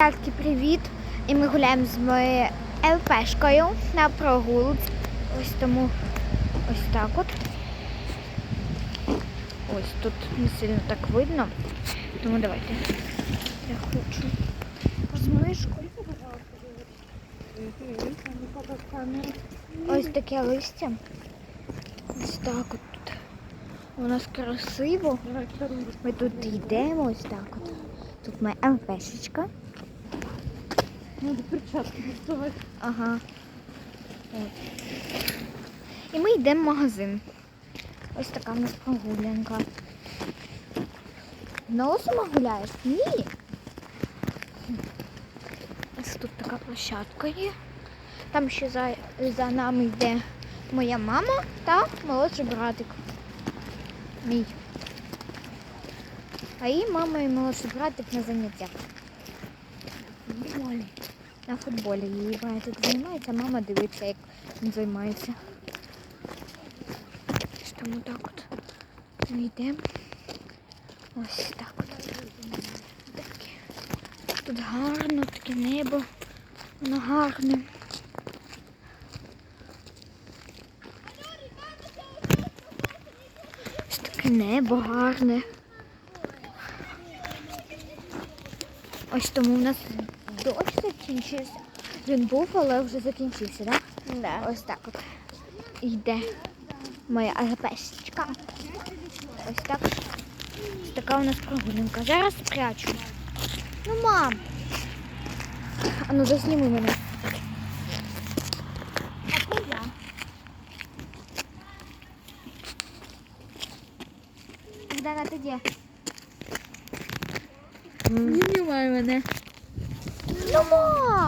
Татки, привіт! І ми гуляємо з моєю ЛПшкою на прогулці. Ось тому ось так от. Ось тут не сильно так видно. Тому давайте. Я хочу з мишку. Ось таке листя. Ось так от тут. У нас красиво. Ми тут йдемо ось так от. Тут моя ЛПшечка. Надо перчатки доставать. Ага. От. І ми йдемо в магазин. Ось така в нас прогулянка. Знову сама гуляєш? Ні. Ось тут така площадка є. Там ще за, за нами йде моя мама та молодший братик. Мій. А її мама і молодший братик на заняттях. Футболі. На футболі її братик займається, мама дивиться, як він займається. Тому так от ми. Ось так от. Таке. Тут гарно, таке небо. Воно гарне. Ось таке небо гарне. Ось тому у нас дощ закінчився. Він був, але вже закінчився, так? Да? Ось так от. Йде моя агапесечка. Ось так. Ось така у нас прогулянка. Зараз спрячу. Ну, мам. А ну засніми мене. А я. Дара, ти де? Не знімай мене. 诺莫。